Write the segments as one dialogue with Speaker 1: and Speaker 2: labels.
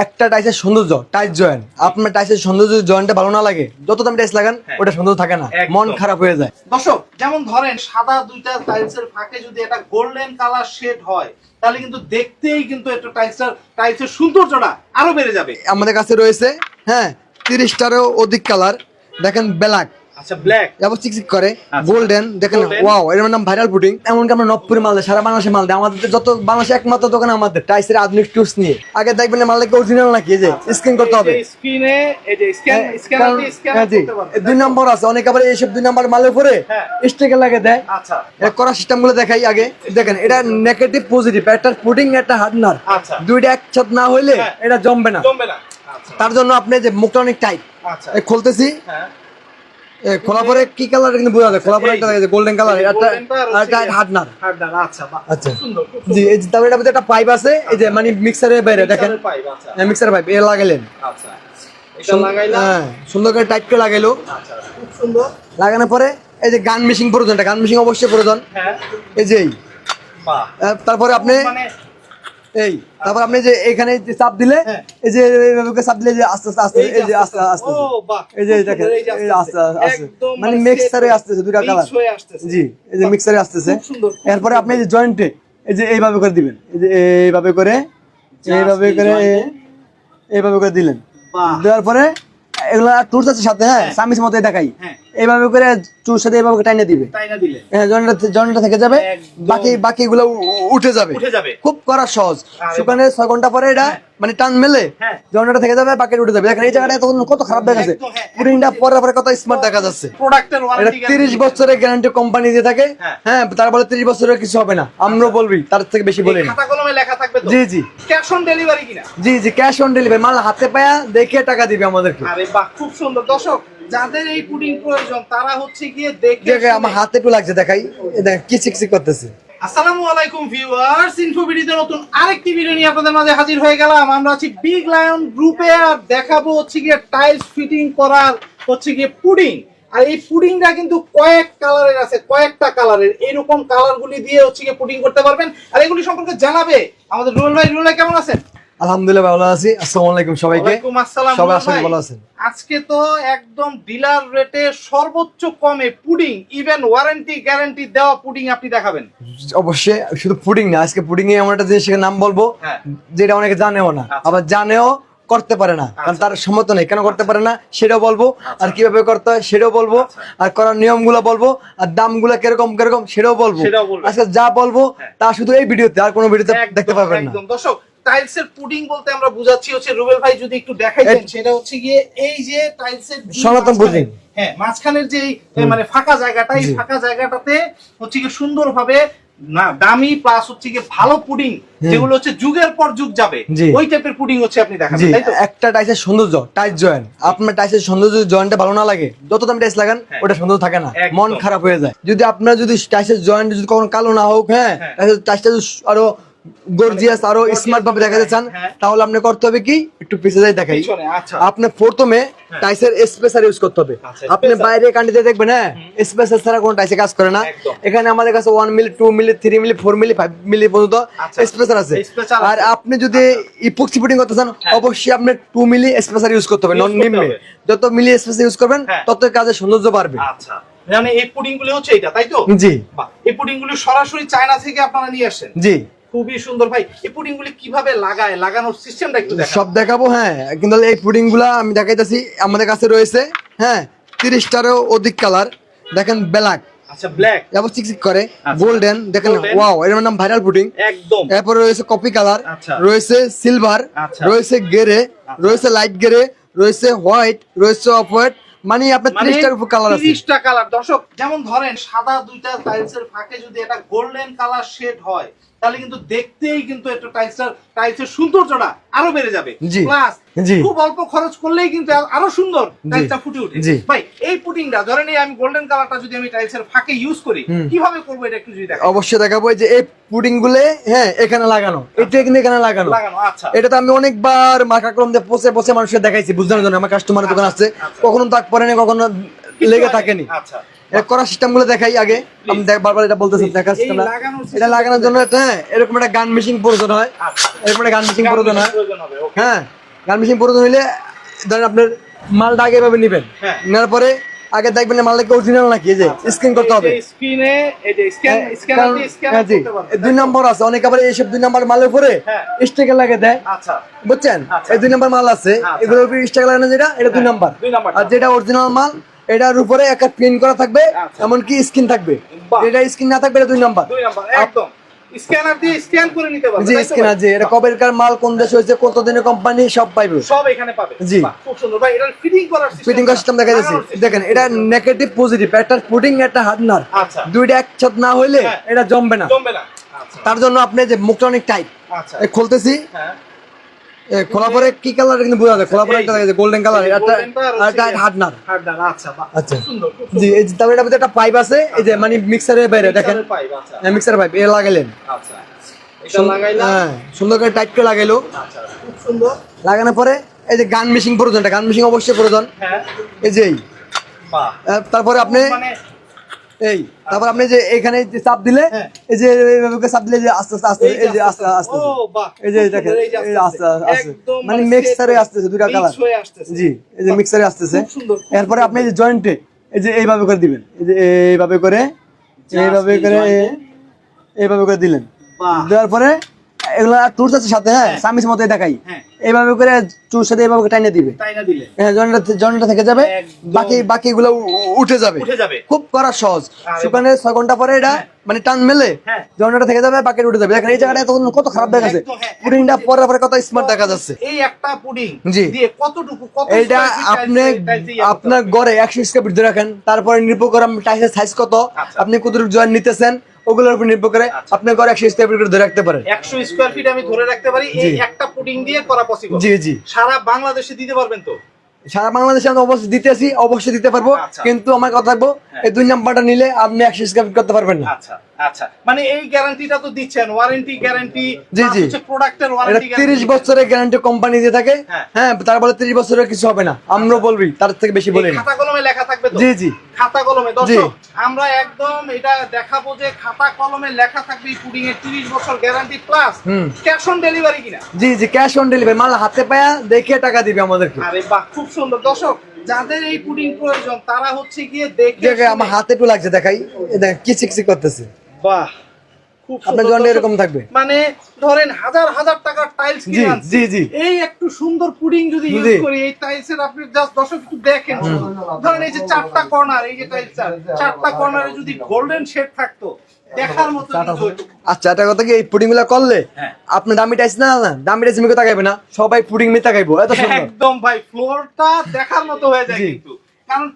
Speaker 1: একটা টাইসের সৌন্দর্য টাইস জয়েন্ট আপনার টাইসের সৌন্দর্য জয়েন্টটা ভালো না লাগে যত দামি টাইস লাগান
Speaker 2: হ্যাঁ।
Speaker 1: ওটা সৌন্দর্য থাকে না। মন খারাপ হয়ে যায়।
Speaker 2: দর্শক যেমন ধরেন সাদা দুইটা টাইলসের ফাঁকে যদি একটা গোল্ডেন কালার শেড হয় তাহলে কিন্তু দেখতেই কিন্তু একটা টাইলসটার টাইলসের সৌন্দর্যটা আরও বেড়ে যাবে।
Speaker 1: আমাদের কাছে রয়েছে হ্যাঁ তিরিশটারও অধিক কালার দেখেন ব্ল্যাক
Speaker 2: আচ্ছা ব্ল্যাক
Speaker 1: এবার চিকচিক করে
Speaker 2: আচ্ছা।
Speaker 1: গোল্ডেন দেখেন ওয়াও এর নাম ভাইরাল এমনকি আমরা নবপুরে মাল দেয় সারা বাংলাদেশে মাল দেয় আমাদের যত বাংলাদেশে একমাত্র দোকান আমাদের টাইসের আধুনিক টুলস নিয়ে। আগে দেখবেন মালটাকে অরিজিনাল নাকি? এই যে স্ক্রিন করতে হবে।
Speaker 2: স্ক্রিনে এই যে স্ক্যান স্ক্যানার
Speaker 1: কারণ-
Speaker 2: দিয়ে স্ক্যান
Speaker 1: জি।
Speaker 2: করতে পারবে
Speaker 1: এই দুই নম্বর আছে অনেক আবার এইসব দুই নম্বর মালের উপরে। স্টিকার লাগে দেয়।
Speaker 2: আচ্ছা।
Speaker 1: করা দেখাই আগে। দেখেন এটা নেগেটিভ পজিটিভ একটা একটা হার্ডনার। দুইটা একসাথে না হইলে
Speaker 2: হ্যাঁ।
Speaker 1: এটা জমবে না।
Speaker 2: জমবে না। আচ্ছা।
Speaker 1: তার জন্য আপনি যে মুখটা অনেক টাইট খুলতেছি।
Speaker 2: হ্যাঁ।
Speaker 1: খোলা পরে কি কালার কিন্তু বোঝা যায়? খোলা পরে একটা গোল্ডেন কালার একটা
Speaker 2: গিয়ে-
Speaker 1: হার্ডনার
Speaker 2: হার্ডনার আচ্ছা
Speaker 1: আচ্ছা। জি এই যে তারপরে এটার একটা পাইপ আছে এই যে মানে মিক্সারের বাইরে দেখেন।
Speaker 2: পাইপ আচ্ছা।
Speaker 1: মিক্সার পাইপ এ লাগাইলেন
Speaker 2: আচ্ছা। এটা
Speaker 1: হ্যাঁ সুন্দর করে টাইট করে লাগাইলো।
Speaker 2: আচ্ছা খুব সুন্দর।
Speaker 1: লাগানোর পরে এই যে গান মেশিন প্রয়োজন গান মেশিন অবশ্যই প্রয়োজন।
Speaker 2: হ্যাঁ।
Speaker 1: এই যে তারপরে আপনি
Speaker 2: মানে
Speaker 1: এই তারপর আপনি যে এখানে যে চাপ দিলে
Speaker 2: হ্যাঁ।
Speaker 1: এই যে এইভাবে চাপ দিলে যে আস্তে আস্তে আস্তে এই যে আস্তে আস্তে এই যে দেখেন
Speaker 2: এই
Speaker 1: আস্তে আস্তে মানে মিক্সারে আসতেছে
Speaker 2: mix
Speaker 1: কালার জি এই যে মিক্সারে আসতেছে। এরপরে আপনি যে জয়েন্টে এই যে এইভাবে করে দিবেন। এই যে এইভাবে করে এইভাবে করে এইভাবে করে দিলেন। দেওয়ার পরে এগুলা টুলস আছে সাথে হ্যাঁ সামিস মতো দেখাই।
Speaker 2: হ্যাঁ।
Speaker 1: এইভাবে করে চুর সাথে এইভাবে টাইনে দিবে।
Speaker 2: জনটা
Speaker 1: হ্যাঁ জয়েন্টটা জয়েন্টটা থেকে যাবে। বাকি বাকিগুলো উঠে যাবে। খুব করা সহজ।
Speaker 2: শুকানের
Speaker 1: ছ ছয় ঘণ্টা পরে এটা
Speaker 2: হ্যাঁ।
Speaker 1: মানে টান মেলে
Speaker 2: হ্যাঁ।
Speaker 1: জয়েন্টটা থেকে যাবে বাকি উঠে যাবে। দেখেন এই জায়গাটা তখন কত খারাপ দেখাচ্ছে।
Speaker 2: একদম, হ্যাঁ।
Speaker 1: পুডিংটা পরে পরে কত স্মার্ট দেখা যাচ্ছে।
Speaker 2: প্রোডাক্টের
Speaker 1: এটা তিরিশ বছরের গ্যারান্টি কোম্পানি দিয়ে থাকে।
Speaker 2: হ্যাঁ।
Speaker 1: হ্যাঁ তারপরে তিরিশ বছরের কিছু হবে না। আমরাও বলবি তার থেকে বেশি বলি না
Speaker 2: খাতা কলমে লেখা থাকবে তো?
Speaker 1: জি জি।
Speaker 2: ক্যাশ অন ডেলিভারি কিনা?
Speaker 1: জি জি ক্যাশ অন ডেলিভারি মাল হাতে পায়া দেখে টাকা দিবে আমাদেরকে।
Speaker 2: আরে বাহ খুব সুন্দর। দর্শক যাদের এই পুডিং প্রয়োজন তারা হচ্ছে গিয়ে দেখে
Speaker 1: দেখে আমার হাতে একটু লাগছে দেখাই। দেখেন কি চিকচিক করতেছে।
Speaker 2: আসসালামু আলাইকুম ভিউয়ার্স ইনফো ভিডিওতে নতুন আরেকটি ভিডিও নিয়ে আপনাদের মাঝে হাজির হয়ে গেলাম। আমরা আছি বিগ লায়ন গ্রুপে আর দেখাবো হচ্ছে গিয়ে টাইলস ফিটিং করার হচ্ছে গিয়ে পুডিং আর এই পুডিংটা কিন্তু কয়েক কালারের আছে, কয়েকটা কালারের এরকম কালারগুলি দিয়ে হচ্ছে গিয়ে পুডিং করতে পারবেন। আর এগুলি সম্পর্কে জানাবে আমাদের রুল ভাই। ভাই, কেমন আছেন?
Speaker 1: আলহামদুলিল্লাহ ভালো আছি আসসালামু আলাইকুম সবাইকে সবাই আশা ভালো আছেন
Speaker 2: আজকে তো একদম ডিলার রেটে সর্বোচ্চ কমে পুডিং ইভেন ওয়ারেন্টি গ্যারান্টি দেওয়া পুডিং আপনি দেখাবেন
Speaker 1: অবশ্যই শুধু পুডিং না আজকে পুডিং এ এমন একটা জিনিসের নাম বলব। যেটা অনেকে জানেও না
Speaker 2: আচ্ছা।
Speaker 1: আবার জানেও করতে পারে না কারণ
Speaker 2: আচ্ছা।
Speaker 1: তার সম্মত নেই কেন করতে পারে না সেটাও বলব আর কীভাবে করতে হয় সেটাও বলব
Speaker 2: আচ্ছা।
Speaker 1: আর করার নিয়মগুলো বলব আর দাম দামগুলো কীরকম কীরকম সেটাও বলব আজকে যা বলব
Speaker 2: হ্যাঁ।
Speaker 1: তা শুধু এই ভিডিওতে আর কোনো ভিডিওতে দেখতে পাবেন না
Speaker 2: দর্শক টাইলসের পুডিং বলতে আমরা বুঝাচ্ছি হচ্ছে রুবেল ভাই যদি একটু দেখাইতেন সেটা হচ্ছে গিয়ে এই যে টাইলসের
Speaker 1: সনাতন pudding।
Speaker 2: হ্যাঁ মাঝখানের যে মানে ফাঁকা জায়গাটা এই ফাঁকা জায়গাটাতে হচ্ছে সুন্দরভাবে না দামি প্লাস হচ্ছে ভালো পুডিং যেগুলো হচ্ছে যুগের পর যুগ যাবে ওই টাইপের পুডিং হচ্ছে আপনি দেখাবেন তাই তো?
Speaker 1: একটা টাইসের সৌন্দর্য টাইস জয়েন আপনার টাইসের সৌন্দর্য জয়েন্টটা ভালো না লাগে যত দামি টাইস লাগান
Speaker 2: হ্যাঁ।
Speaker 1: ওটা সুন্দর থাকে না। মন খারাপ হয়ে যায়। যদি আপনার যদি টাইসের জয়েন্ট যদি কখনো কালো না হোক হ্যাঁ
Speaker 2: হ্যাঁ।
Speaker 1: টাইসটা যদি আরও গর্জিয়াস
Speaker 2: আরও
Speaker 1: স্মার্ট ভাবে দেখাতে চান
Speaker 2: হ্যাঁ।
Speaker 1: তাহলে আপনি করতে হবে কি? একটু পিছিয়ে যাই দেখাই।
Speaker 2: আচ্ছা।
Speaker 1: আপনি প্রথমে টাইসের স্পেসার ইউজ করতে হবে।
Speaker 2: আচ্ছা,
Speaker 1: আপনি বাইরে কান্ডিতে দেখবেন হ্যাঁ? স্পেসার ছাড়া কোনো টাইসে কাজ করে না। এখানে আমাদের কাছে one milli two milli three milli four milli five milli পর্যন্ত
Speaker 2: আচ্ছা।
Speaker 1: স্পেসার আছে। আর আপনি যদি ইপক্সি পুটিং করতে চান
Speaker 2: হ্যাঁ।
Speaker 1: অবশ্যই আপনি টু মিলি স্পেসার ইউজ করতে হবে নন নিম্নে। যত মিলি স্পেসার ইউজ করবেন
Speaker 2: হ্যাঁ।
Speaker 1: তত কাজের সৌন্দর্য বাড়বে।
Speaker 2: আচ্ছা। মানে এই পুডিংগুলো হচ্ছে এটা তাই তো?
Speaker 1: জি।
Speaker 2: এই পুডিংগুলো সরাসরি চায়না থেকে আপনারা নিয়ে আসেন।
Speaker 1: জি।
Speaker 2: খুবই সুন্দর। ভাই এই পুডিং গুলি কীভাবে লাগায়? লাগানোর সিস্টেমটা একটু
Speaker 1: সব দেখাবো হ্যাঁ। কিন্তু এই পুডিংগুলা আমি দেখাইতেছি আমাদের কাছে রয়েছে হ্যাঁ তিরিশটারও অধিক কালার। দেখেন ব্ল্যাক।
Speaker 2: আচ্ছা ব্ল্যাক।
Speaker 1: এবার চিকচিক করে
Speaker 2: আচ্ছা।
Speaker 1: গোল্ডেন। দেখেন ওয়াও এর নাম ভাইরাল পুডিং।
Speaker 2: একদম।
Speaker 1: এরপরে রয়েছে কপি কালার
Speaker 2: আচ্ছা।
Speaker 1: রয়েছে সিলভার। রয়েছে গেরে রয়েছে লাইট গেরে রয়েছে হোয়াইট রয়েছে অফ হোয়াইট মানে আপনার
Speaker 2: মানে
Speaker 1: তিরিশটার উপর কালার আছে।
Speaker 2: 30টা কালার। দর্শক যেমন ধরেন সাদা দুইটা টাইলসের ফাঁকে যদি একটা গোল্ডেন কালার শেড হয় তাহলে কিন্তু দেখতেই কিন্তু একটা টাইলসের টাইলসের সৌন্দর্যটা আরও বেড়ে যাবে। প্লাস খুব অল্প খরচ করলেই কিন্তু আরও সুন্দর টাইলসটা ফুটে ওঠে। ভাই এই পুটিংটা ধরেন আমি গোল্ডেন কালারটা যদি আমি টাইলসের ফাঁকে ইউজ করি কীভাবে করব এটা একটু যদি দেখেন।
Speaker 1: অবশ্যই দেখাবো যে এই পুডিংগুলো হ্যাঁ এখানে লাগানো। এটা কিন্তু এখানে লাগানো।
Speaker 2: লাগানো আচ্ছা।
Speaker 1: এটা তো আমি অনেকবার মাখা কলম দিয়ে পচে পচে মানুষকে দেখাইছি বুঝতে জন্য আমার কাস্টমারের দোকান আছে।
Speaker 2: আচ্ছা।
Speaker 1: কখনো দাগ পড়েনি কখনো
Speaker 2: কিছু
Speaker 1: লেগে থাকেনি।
Speaker 2: আচ্ছা।
Speaker 1: এর করা সিস্টেমগুলো দেখাই আগে। আমি বারবার এটা বলতেছি দেখা না এটা লাগানোর জন্য একটা, হ্যাঁ এরকম একটা গান মেশিন প্রয়োজন হয়।
Speaker 2: আচ্ছা।
Speaker 1: এরকম একটা গান মেশিন প্রয়োজন হয়। হ্যাঁ গান মেশিন প্রয়োজন হইলে ধরেন আপনার মালটা আগে এভাবে নেবেন।
Speaker 2: হ্যাঁ।
Speaker 1: নেওয়ার পরে আগে দেখবেন যে মালটা কি অরিজিনাল নাকি এই যে স্ক্রিন করতে হবে।
Speaker 2: স্ক্রিনে এই যে স্ক্যান স্ক্যানার স্ক্যান
Speaker 1: হ্যাঁ, এই দুই নম্বর আছে। অনেক আবার এইসব দুই নম্বর মালের উপরে
Speaker 2: হ্যাঁ।
Speaker 1: স্টিকার লাগে দেয়।
Speaker 2: আচ্ছা।
Speaker 1: বুঝছেন?
Speaker 2: আচ্ছা।
Speaker 1: এই দুই নম্বর মাল আছে।
Speaker 2: আচ্ছা।
Speaker 1: এগুলোর উপরে স্টিকার লাগানো যেটা এটা দুই
Speaker 2: হ্যাঁ,
Speaker 1: নম্বর আর যেটা অরিজিনাল মাল এটার উপরে একটা প্রিন্ট করা থাকবে
Speaker 2: আচ্ছা।
Speaker 1: এমনকি স্ক্রিন থাকবে। এটা স্ক্রিন না থাকবে এটা দুই নম্বর
Speaker 2: দুই নাম্বার একদম। স্ক্যানার দিয়ে স্ক্যান করে নিতে পারবেন
Speaker 1: জি
Speaker 2: তাই তো
Speaker 1: স্ক্রিন
Speaker 2: ভাই?
Speaker 1: আছে এটা কবেরকার মাল কোন দেশে হয়েছে কত দিনের কোম্পানি সব পাইবে
Speaker 2: সব এখানে পাবে।
Speaker 1: জি।
Speaker 2: খুব সুন্দর। ভাই এটা ফিটিং করার
Speaker 1: সিস্টেম দেখা যাচ্ছে দেখেন এটা নেগেটিভ পজিটিভ একটা একটা হার্ডনার
Speaker 2: আচ্ছা।
Speaker 1: দুইটা একসাথে না হইলে
Speaker 2: হ্যাঁ।
Speaker 1: এটা জমবে না।
Speaker 2: জমবে না। আচ্ছা।
Speaker 1: তার জন্য আপনি যে মুখটা অনেক টাইট
Speaker 2: আচ্ছা।
Speaker 1: খুলতেছি।
Speaker 2: হ্যাঁ।
Speaker 1: পরে কি কালার কিন্তু বোঝা যায়? খোলার পরে একটা দেখা যায় গোল্ডেন কালার একটা একটা হার্ডনার
Speaker 2: হার্ডনার আচ্ছা
Speaker 1: আচ্ছা। জি এই যে একটা পাইপ আছে। এই যে মানে মিক্সারের বাইরে দেখেন।
Speaker 2: আচ্ছা।
Speaker 1: মিক্সার পাইপ এ লাগাইলেন
Speaker 2: আচ্ছা।
Speaker 1: সুন্দর করে টাইট করে লাগাইলো।
Speaker 2: আচ্ছা খুব সুন্দর।
Speaker 1: লাগানোর পরে এই যে গান মেশিন প্রয়োজন গান মেশিন অবশ্যই প্রয়োজন।
Speaker 2: হ্যাঁ।
Speaker 1: এই যে তারপরে আপনি
Speaker 2: মানে
Speaker 1: এই তারপর আপনি যে এখানে যে চাপ দিলে
Speaker 2: হ্যাঁ।
Speaker 1: এই যে এইভাবে চাপ দিলে যে আস্তে আস্তে আস্তে এই যে আস্তে আস্তে
Speaker 2: ও বাহ
Speaker 1: এই যে দেখেন এই আস্তে আস্তে মানে মিক্সারে আসতেছে দুইটা কালার। জি এই যে মিক্সারে আসতেছে। এরপরে আপনি এই যে জয়েন্টে এই যে এইভাবে করে দিবেন এই যে এইভাবে করে এইভাবে করে এইভাবে করে দিলেন। দেওয়ার পরে এগুলা আছে সাথে হ্যাঁ? সামিস মতো দেখাই।
Speaker 2: হ্যাঁ।
Speaker 1: এইভাবে করে সাথে এইভাবে টাইনে দিবে। হ্যাঁ থেকে যাবে। বাকি বাকিগুলো উঠে যাবে। খুব করা সহজ। শুকানে ছয় ঘণ্টা পরে এটা
Speaker 2: হ্যাঁ।
Speaker 1: মানে টান মেলে।
Speaker 2: হ্যাঁ।
Speaker 1: জন্ডটা থেকে যাবে বাকি উঠে যাবে। দেখেন এই জায়গাটা তখন কত খারাপ দেখা যাচ্ছে।
Speaker 2: হ্যাঁ,
Speaker 1: পুডিংটা পরে পরে কত স্মার্ট দেখা যাচ্ছে।
Speaker 2: এই একটা পুডিং
Speaker 1: জি।
Speaker 2: কতটুকু
Speaker 1: এইটা আপনি আপনার গড়ে একশো স্কোয়ার রাখেন। তারপরে নির্ভর করে টাইসের সাইজ কত।
Speaker 2: আচ্ছা।
Speaker 1: আপনি কতটুকু জয়েন নিতেছেন। ওগুলোর উপর নির্ভর করে
Speaker 2: আপনি
Speaker 1: আপনার গড়ে একশো স্কোয়ার ফিট ধরে রাখতে পারেন।
Speaker 2: একশো স্কোয়ার ফিট আমি ধরে রাখতে পারি এই একটা পুটিং দিয়ে করা পসিবল
Speaker 1: জি জি।
Speaker 2: সারা বাংলাদেশে দিতে পারবেন তো?
Speaker 1: সারা বাংলাদেশে আমরা অবশ্যই দিতেছি অবশ্যই দিতে পারব।
Speaker 2: আচ্ছা।
Speaker 1: কিন্তু আমার কথা থাকব। এই দুই নাম্বারটা নিলে আপনি একশো করতে পারবেন না।
Speaker 2: আচ্ছা আচ্ছা। মানে এই গ্যারান্টিটা তো দিচ্ছেন ওয়ারেন্টি গ্যারান্টি
Speaker 1: জি, জি।
Speaker 2: প্রোডাক্টের ওয়ারেন্টি
Speaker 1: তিরিশ বছরের গ্যারান্টি কোম্পানি দিয়ে থাকে।
Speaker 2: হ্যাঁ।
Speaker 1: হ্যাঁ তারপরে তিরিশ বছরের কিছু হবে না। আমরা বলবি তার থেকে বেশি বলি
Speaker 2: খাতা কলমে লেখা থাকবে তো?
Speaker 1: জি জি।
Speaker 2: খাতা কলমে দর্শক আমরা একদম এটা দেখাবো যে খাতা কলমে লেখা থাকবে পুডিং এর 30 বছর guarantee plus cash on delivery কিনা?
Speaker 1: জি জি ক্যাশ অন ডেলিভারি মাল হাতে পায়া দেখে টাকা দিবে আমাদেরকে।
Speaker 2: আরে বাহ খুব সুন্দর। দর্শক যাদের এই পুডিং প্রয়োজন তারা হচ্ছে গিয়ে দেখে
Speaker 1: আমার হাতে একটু লাগছে দেখাই। দেখেন কি চিকচিক করতেছে।
Speaker 2: বাহ
Speaker 1: আপনার জন্য এরকম থাকবে।
Speaker 2: মানে ধরেন হাজার হাজার টাকার টাইলস
Speaker 1: জি জি জি।
Speaker 2: এই একটু সুন্দর পুডিং যদি ইউজ করি এই টাইলসের আপনি জাস্ট দর্শক একটু দেখেন। ধরেন এই যে চারটা কর্নার এই যে টাইলস চারটা কর্নারে যদি গোল্ডেন শেড থাকতো
Speaker 1: আচ্ছা এটা কথা কি এই পুডিংগুলা করলে
Speaker 2: হ্যাঁ।
Speaker 1: আপনি দামি টাইস না না দামি টাইস মিকে তাকাইবে না সবাই পুডিং মি তাকাইবো এত সুন্দর।
Speaker 2: একদম ভাই ফ্লোরটা দেখার মতো হয়ে যায় কিন্তু। কারণ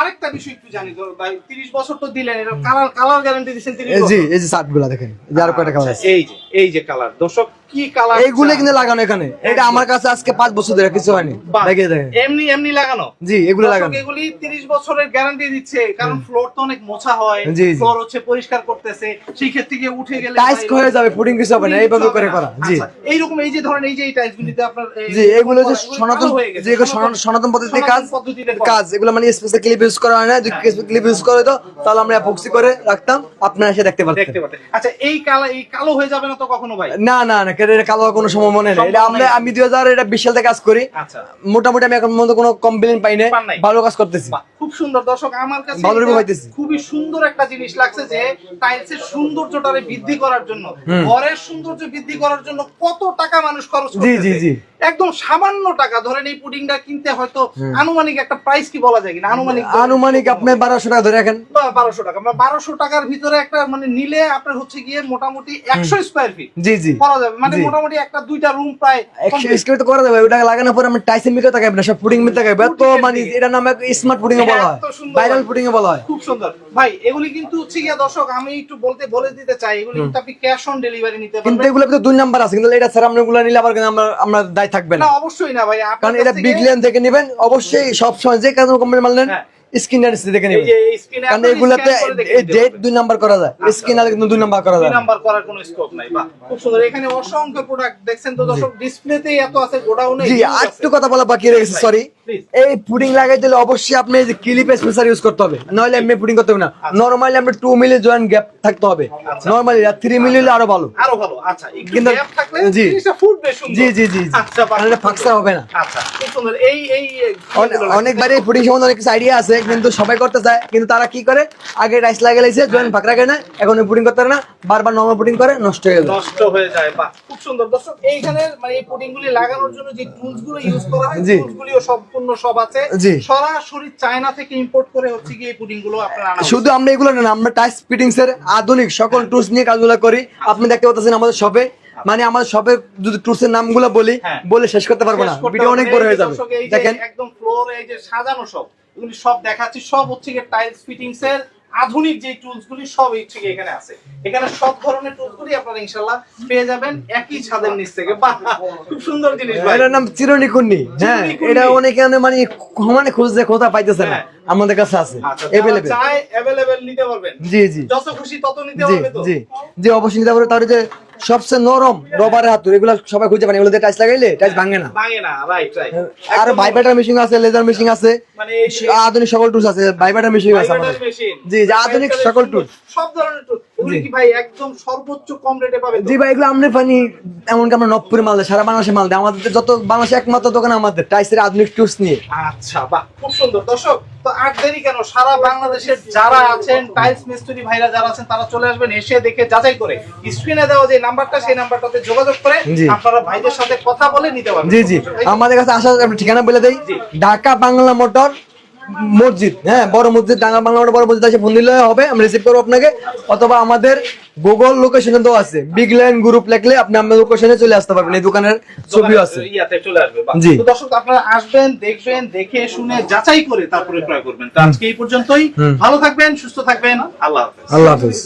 Speaker 2: আরেকটা বিষয় একটু জানি ভাই 30 বছর তো দিলেন এটা কালার কালার গ্যারান্টি 30
Speaker 1: এই জি এই যে শার্টগুলা দেখেন এই কয়টা কালার
Speaker 2: আচ্ছা, এই যে। এই যে কালার দর্শক কি কালার
Speaker 1: এইগুলো কিন্তু লাগানো এখানে। এটা আমার কাছে আজকে পাঁচ বছর ধরে কিছু হয়নি। দেখে দেখেন
Speaker 2: এমনি এমনি লাগানো?
Speaker 1: জি এগুলো লাগানো।
Speaker 2: এগুলি 30 বছরের গ্যারান্টি দিচ্ছে কারণ ফ্লোর তো অনেক মোছা হয়
Speaker 1: জি।
Speaker 2: ফ্লোর হচ্ছে পরিষ্কার করতেছে সেই ক্ষেত্রে গিয়ে উঠে গেলে
Speaker 1: টাইস হয়ে যাবে পুডিং কিছু হবে না এইভাবে করে করা জি।
Speaker 2: আচ্ছা, এইরকম এই যে ধরেন এই যে এই টাইলস গুলিতে আপনার
Speaker 1: জি এগুলো যে সনাতন
Speaker 2: হয়ে
Speaker 1: যে
Speaker 2: সনাতন-
Speaker 1: পদ্ধতিতে কাজ কাজ এগুলো মানে স্পেশাল ক্লিপ ইউজ করা হয় না যদি ক্লিপ ইউজ করে তো তাহলে আমরা অ্যাপক্সি করে রাখতাম আপনারা এসে দেখতে পারতেন।
Speaker 2: দেখতে পাচ্ছেন আচ্ছা এই কালো এই কালো হয়ে যাবে না তো কখনো ভাই?
Speaker 1: না না না কালো কোনো সময় মনে নেই। এটা আমরা আমি দুই হাজার এটা কাজ করি।
Speaker 2: আচ্ছা।
Speaker 1: মোটামুটি আমি এখন পর্যন্ত কোনো কমপ্লেন পাই না। ভালো কাজ করতেছি।
Speaker 2: খুব সুন্দর। দর্শক আমার কাছে
Speaker 1: ভালো
Speaker 2: এটা
Speaker 1: হইতেছে।
Speaker 2: খুবই সুন্দর একটা জিনিস লাগছে যে টাইলসের সৌন্দর্যটারে বৃদ্ধি করার জন্য। ঘরের সৌন্দর্য বৃদ্ধি করার জন্য কত টাকা মানুষ খরচ
Speaker 1: জি, জি, জি।
Speaker 2: একদম সামান্য টাকা। ধরেন এই পুডিংটা কিনতে হয়তো আনুমানিক একটা প্রাইস কি বলা যায় কিনা? আনুমানিক
Speaker 1: আনুমানিক আপনি বারোশো টাকা ধরে রাখেন।
Speaker 2: বারোশো টাকা। মানে বারোশো টাকার ভিতরে একটা মানে নিলে আপনার হচ্ছে গিয়ে মোটামুটি একশো স্কোয়ার ফিট
Speaker 1: জি জি।
Speaker 2: করা যাবে। মানে মোটামুটি একটা দুইটা রুম প্রায়
Speaker 1: একশো স্কোয়ার তো করা যাবে। ওটা লাগানোর পর আমি টাইসেন মিকে তাকাইবে না সব পুডিং মিকে তাকাইবে তো মানে। এটা নামে স্মার্ট পুডিং এ বলা হয়। ভাইরাল পুডিং এ বলা হয়।
Speaker 2: খুব সুন্দর। ভাই এগুলি কিন্তু হচ্ছে গিয়া দর্শক আমি একটু বলতে বলে দিতে চাই। এগুলি কিন্তু আপনি ক্যাশ অন ডেলিভারি নিতে
Speaker 1: কিন্তু এগুলো তো দুই নাম্বার আছে। কিন্তু এটা স্যার আমরা নিলে আবার আমরা আমরা দায় থাকবে না।
Speaker 2: অবশ্যই না ভাই
Speaker 1: কারণ এটা
Speaker 2: বিগলেন
Speaker 1: বিগ লেন থেকে নেবেন। অবশ্যই সবসময় যে কাজ কোম্পানির মাল নেন
Speaker 2: হ্যাঁ।
Speaker 1: স্ক্রিন দেখে নেবেন। কারণ এগুলাতে ডেট দুই নাম্বার করা যায় স্ক্রিন আর কিন্তু দুই নাম্বার করা
Speaker 2: দুই
Speaker 1: যায়
Speaker 2: নাম্বার করার কোনো স্কোপ নাই বাহ খুব সুন্দর। এখানে অসংখ্য প্রোডাক্ট দেখছেন তো দর্শক ডিসপ্লেতেই এত আছে গোডাউনে
Speaker 1: জি একটু কথা বলা বাকি রয়ে গেছে সরি এই পুডিং লাগাই দিলে অবশ্যই আপনি এই যে ক্লিপ স্পেসার ইউজ করতে হবে। নইলে এমনি পুডিং করতে হবে না। নরমালি আপনি টু মিলি জয়েন্ট গ্যাপ থাকতে হবে।
Speaker 2: আচ্ছা।
Speaker 1: নরমালি থ্রি মিলি হলে আরও ভালো।
Speaker 2: আরও ভালো আচ্ছা।
Speaker 1: কিন্তু-
Speaker 2: গ্যাপ থাকলে
Speaker 1: জি। জি জি জি।
Speaker 2: আচ্ছা
Speaker 1: তাহলে ফাঁকসা হবে না।
Speaker 2: আচ্ছা খুব সুন্দর। এই এই
Speaker 1: অনে- অনেকবারই পুডিং সম্বন্ধে অনেক আইডিয়া আছে। কিন্তু সবাই করতে চায় কিন্তু তারা কি করে? আগে রাইস লাগিয়ে লাইছে জয়েন্ট ফাঁক রাখে না এখন পুডিং করতে পারে না বারবার নর্মাল পুডিং করে নষ্ট হয়ে গেল।
Speaker 2: নষ্ট হয়ে যায় বাহ খুব সুন্দর। দর্শক এইখানে মানে এই লাগানোর জন্য যে টুলসগুলো ইউজ করা হয়
Speaker 1: জি।
Speaker 2: টুলস গুলিও সম্পূর্ণ সব আছে। সরাসরি চায়না থেকে ইম্পোর্ট করে হচ্ছে কি এই আপনারা আনা
Speaker 1: শুধু আমরা এগুলো না আমরা টাইস ফিটিংস এর আধুনিক সকল টুলস নিয়ে কাজগুলো করি। আপনি দেখতে পাচ্ছেন আমাদের শপে মানে আমাদের শপের যদি টুলস এর নামগুলো বলি
Speaker 2: হ্যাঁ।
Speaker 1: বলে শেষ করতে পারব না। ভিডিও অনেক বড় হয়ে যাবে। দেখেন।
Speaker 2: একদম ফ্লোর এই যে সাজানো সব এগুলি সব দেখাচ্ছি সব হচ্ছে গিয়ে টাইলস ফিটিংস এর আধুনিক যে টুলস গুলি সব হচ্ছে গিয়ে এখানে আছে। এখানে সব ধরনের টুলস গুলি আপনারা ইনশাআল্লাহ পেয়ে যাবেন একই ছাদের নিচ থেকে। বাহ খুব সুন্দর জিনিস ভাই।
Speaker 1: এটার নাম চিরনিকুন্নি। হ্যাঁ এটা অনেকে মানে মানে খুঁজছে কোথা পাইতেছে না।
Speaker 2: হ্যাঁ।
Speaker 1: আমাদের কাছে আছে। এভেলেবেল
Speaker 2: চাই অ্যাভেলেবেল নিতে পারবেন।
Speaker 1: জি জি।
Speaker 2: যত খুশি তত নিতে
Speaker 1: জি
Speaker 2: পারবে তো?
Speaker 1: জি। জি অবশ্যই নিতে পারবে। তাহলে যে সবচেয়ে নরম রবারের হাতুর এগুলো সবাই খুঁজে পান এগুলো টাইস লাগাইলে টাইস ভাঙে না।
Speaker 2: ভাঙে না রাইট রাইট
Speaker 1: আর ভাইব্রেটার মেশিন আছে লেজার মেশিন আছে।
Speaker 2: মানে
Speaker 1: আধুনিক সকল টুলস আছে ভাইব্রেটার মেশিন আছে আমাদের। জি, যে আধুনিক সকল
Speaker 2: tool। সব ধরনের টুল এগুলি
Speaker 1: জি।
Speaker 2: কি ভাই একদম সর্বোচ্চ কম রেটে পাবে তো?
Speaker 1: জি ভাই এগুলো আমরা পানি এমনকি আমরা নবপুরে মাল দেয় সারা বাংলাদেশে মাল দেয় আমাদের যত বাংলাদেশে একমাত্র দোকান আমাদের টাইসের আধুনিক টুলস নিয়ে।
Speaker 2: আচ্ছা বাহ খুব সুন্দর। দর্শক তো আর দেরি কেন? সারা বাংলাদেশের যারা আছেন টাইলস মিস্ত্রি ভাইরা যারা আছেন তারা চলে আসবেন এসে দেখে যাচাই করে। স্ক্রিনে দেওয়া যে নাম্বারটা সেই নাম্বারটাতে যোগাযোগ করে আপনারা ভাইদের সাথে কথা বলে নিতে পারবেন।
Speaker 1: জি জি। আমাদের কাছে আসার ঠিকানা বলে
Speaker 2: দেয়
Speaker 1: ঢাকা বাংলা মোটর মসজিদ হ্যাঁ বড় মসজিদ ডাঙ্গা বাংলা বড় মসজিদ আছে ফোন দিলে হবে আমি রিসিভ করব আপনাকে। অথবা আমাদের গুগল লোকেশনে তো আছে বিগ লাইন গ্রুপ লেখলে আপনি আমাদের লোকেশনে চলে আসতে পারবেন এই দোকানের ছবিও আছে।
Speaker 2: ইয়াতে চলে আসবে
Speaker 1: জি।
Speaker 2: দর্শক আপনারা আসবেন দেখবেন দেখে শুনে যাচাই করে তারপরে ক্রয় করবেন। তো আজকে এই পর্যন্তই। ভালো থাকবেন সুস্থ থাকবেন আল্লাহ হাফেজ।
Speaker 1: আল্লাহ হাফিজ।